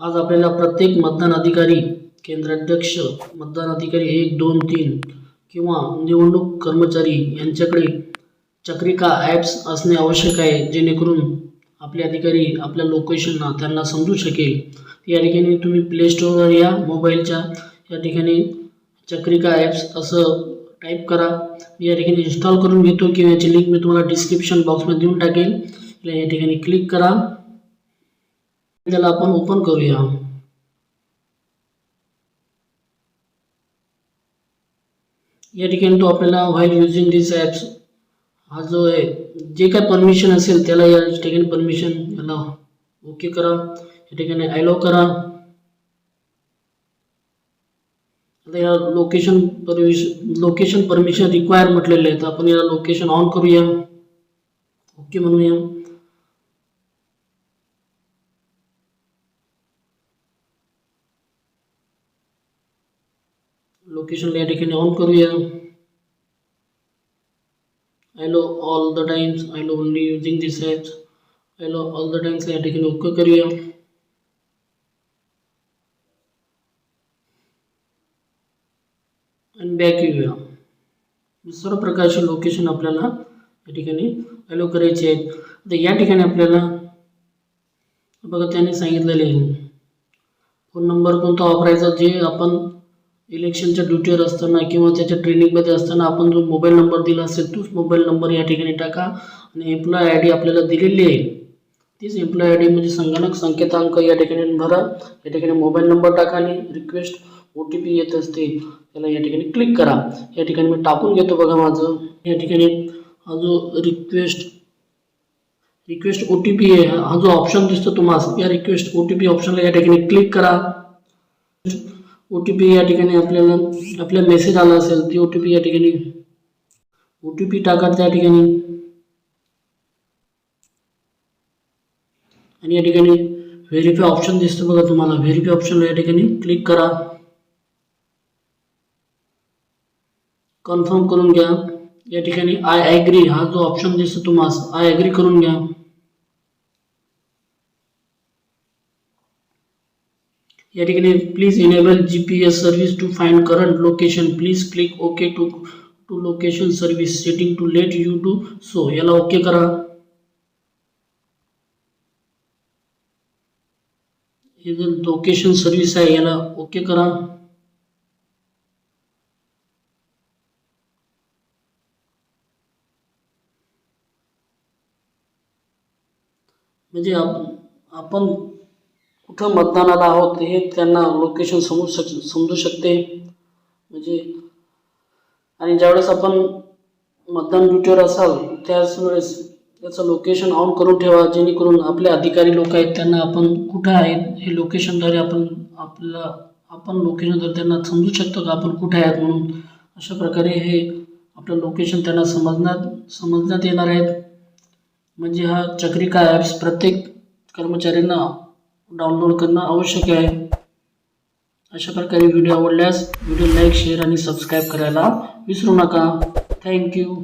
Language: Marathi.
आज आपल्याला प्रत्येक मतदान अधिकारी केंद्राध्यक्ष मतदान अधिकारी एक दोन तीन किंवा निवडणूक कर्मचारी यांच्याकडे चक्रिका ॲप्स असणे आवश्यक आहे जेणेकरून आपले अधिकारी आपल्या लोकेशनना त्यांना समजू शकेल. या ठिकाणी तुम्ही प्ले स्टोअरवर या मोबाईलच्या या ठिकाणी चक्रिका ॲप्स असं टाईप करा. मी या ठिकाणी इन्स्टॉल करून घेतो किंवा याची लिंक मी तुम्हाला डिस्क्रिप्शन बॉक्समध्ये देऊन टाकेल. या ठिकाणी क्लिक करा. त्याला ओपन तो आपल्याला दिस ॲप्स हा जो जे काय परमिशन परमिशन ओके करा. या करा. आता location permission location permission require याला लोकेशन ऑन करूया. ओके लोकेशनला या ठिकाणी ऑन करूया allow all the times allow only using this apps allow all the times या ठिकाणी ओके करूया आणि बॅक येऊया सर्व प्रकारचे लोकेशन आपल्याला या ठिकाणी अलो करायचे आहेत आता या ठिकाणी आपल्याला बघा त्याने सांगितलेले आहे फोन नंबर कोणता वापरायचा जे आपण इलेक्शनच्या ड्युटीवर असताना किंवा त्याच्या ट्रेनिंगमध्ये असताना आपण जो मोबाईल नंबर दिला असेल तोच मोबाईल नंबर या ठिकाणी टाका आणि एम्प्लॉय आय डी आपल्याला दिलेली आहे. तीच एम्प्लॉय आय डी म्हणजे संगणक संकेतांक या ठिकाणी भरा या ठिकाणी मोबाईल नंबर टाका आणि रिक्वेस्ट ओ टी पी येत असते त्याला या ठिकाणी क्लिक करा. या ठिकाणी मी टाकून घेतो बघा माझं. या ठिकाणी हा जो request request O T P आहे हा जो ऑप्शन दिसतो तुम्हाला या रिक्वेस्ट ओ टी पी ऑप्शनला या ठिकाणी क्लिक करा. ओ टी पी या ठिकाणी आपल्याला आपला मेसेज आला असेल ती ओ टी पी या ठिकाणी. ओ टी पी टाका त्या ठिकाणी. आणि या ठिकाणी व्हेरीफाय ऑप्शन दिसतं बघा तुम्हाला. व्हेरीफाय ऑप्शनला या ठिकाणी क्लिक करा. कन्फर्म करून घ्या. या ठिकाणी आय ॲग्री हा जो ऑप्शन दिसतो तुम्हाला आय ॲग्री करून घ्या. या ठिकाणी please enable G P S service to find current location please click okay to to location service setting to let you to so याला ओके करा. हे जर लोकेशन सर्व्हिस आहे याला ओके करा. म्हणजे आप- आपण कुठं मतदानाला आहोत हे त्यांना लोकेशन समजू शक समजू शकते. म्हणजे आणि ज्यावेळेस आपण मतदान ड्युटीवर असाल त्याच वेळेस त्याचं लोकेशन ऑन करून ठेवा जेणेकरून आपले अधिकारी लोक आहेत त्यांना आपण कुठं आहेत हे लोकेशनद्वारे आपण आपला आपण लोकेशनद्वारे त्यांना समजू शकतो का आपण कुठे आहेत म्हणून. अशा प्रकारे हे आपलं लोकेशन त्यांना समजण्यात समजण्यात येणार आहेत. म्हणजे हा चक्रिका ॲप्स प्रत्येक कर्मचाऱ्यांना डाउनलोड करणं आवश्यक आहे. अशा प्रकारे व्हिडिओ आवडल्यास व्हिडिओ लाईक शेअर आणि सबस्क्राईब करायला विसरू नका. थँक्यू